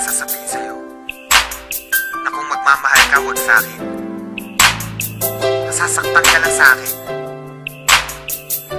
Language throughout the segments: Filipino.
lang sasabihin sa'yo. Na kung magmamahal ka, huwag sa'kin. Nasasaktan ka lang sa'kin.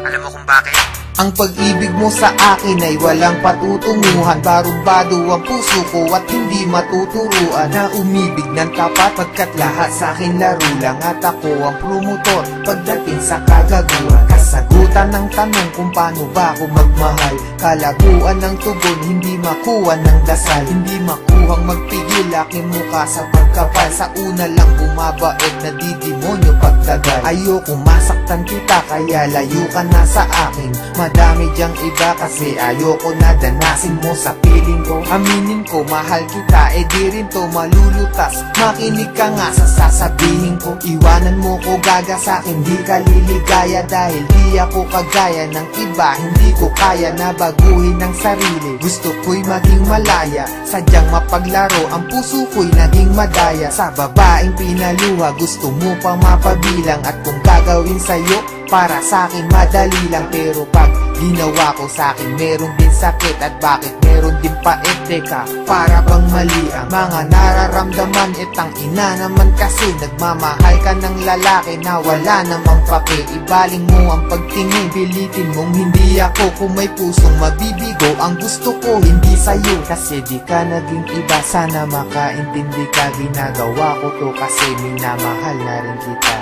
Alam mo kung bakit? Ang pag-ibig mo sa akin ay walang patutunguhan. Barumbado ang puso ko at hindi matuturuan Na umibig ng tapat pagkat lahat sa akin laro lang At ako ang promotor. Pagdating sa kagaguhan Kasagutan ng tanong kung paano ba ako magmahal. Kalabuan ng tugon hindi makuha ng dasal. Hindi makuhang magpigil aking mukha sa pagkapal. Sa una lang bumabait na didemonyo pagtagal. Ayoko masaktan kita kaya layo ka na sa akin Madami diyang iba kasi ayoko na danasin mo sa piling ko. Aminin ko mahal kita eh di rin to malulutas. Makinig ka nga sa sasabihin ko. Iwanan mo ko gaga sa akin di ka liligaya Dahil di ako kagaya ng iba. Hindi ko kaya na baguhin ang sarili. Gusto ko'y maging malaya. Sadyang mapaglaro ang puso ko'y naging madaya. Sa babaeng pinaluha gusto mo pang mapabilang. At kung gagawin sa'yo para sa akin madali lang Pero pag ginawa ko sa akin meron din sakit At bakit meron din pait Teka, para bang mali ang mga nararamdaman? Itang ina naman kasi Nagmamahal ka ng lalaki na wala namang pake Ibaling mo ang pagtingin Pilitin mong hindi ako. Kung may pusong mabibigo Ang gusto ko hindi sa'yo. Kasi di ka naging iba Sana makaintindi ka. Ginagawa ko to kasi minamahal na rin kita.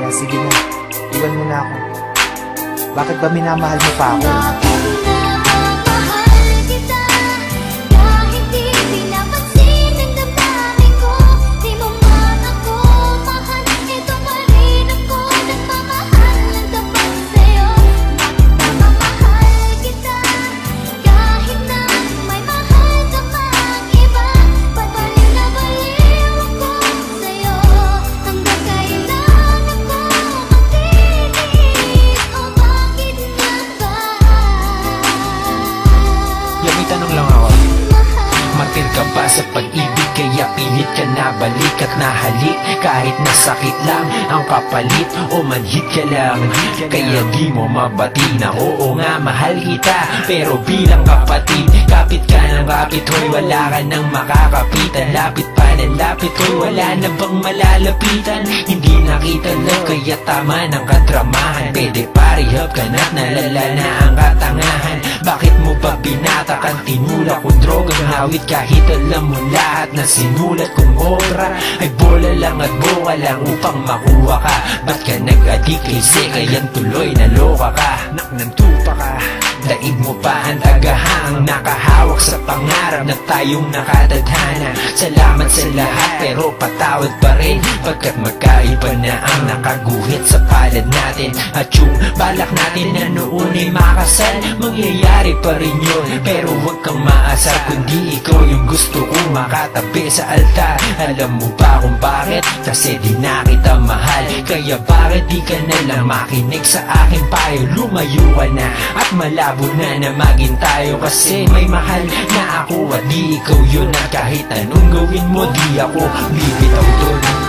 Kaya sige na Iwan mo na ako. Bakit ba minamahal mo pa ako? Sa pag-ibig Kaya pilit ka na balik at nahalik. Kahit nasakit lang ang kapalit O manhit ka lang. Kaya di mo mabati na Oo nga mahal kita. Pero bilang kapatid Kapit ka ng kapit Hoy wala ka nang makakapitan? Lapit pa ng lapit Hoy wala na bang malalapitan? Hindi nakita lang Kaya tama ng kadramahan. Pwede parihab ka na't nalala na ang katangahan Ba binatakan Tinula kong drogang hawit Kahit alam mo lahat na sinulat kong obra. Ay bola lang at boka lang upang makuha ka. Ba't ka nag-adik kay Sekayan tuloy naloka ka. Nak ng tupa ka Daig mo pa ang tagahang Nakahawak sa pangarap na tayong nakatadhana Salamat sa lahat pero patawad pa rin. Pagkat magkaiba na ang nakaguhit sa palad natin. At yung balak natin na noon ay makasal Mangyayari pa rin yun. Pero huwag kang maasar Kundi ikaw yung gusto kong makatabi sa altar. Alam mo ba kung bakit? Kasi di na kita mahal. Kaya bakit di ka na lang makinig sa aking payo? Lumayo na at malabo na na maging tayo Kasi may mahal na ako. At di ikaw yun At kahit anong gawin mo di ako bibitaw dun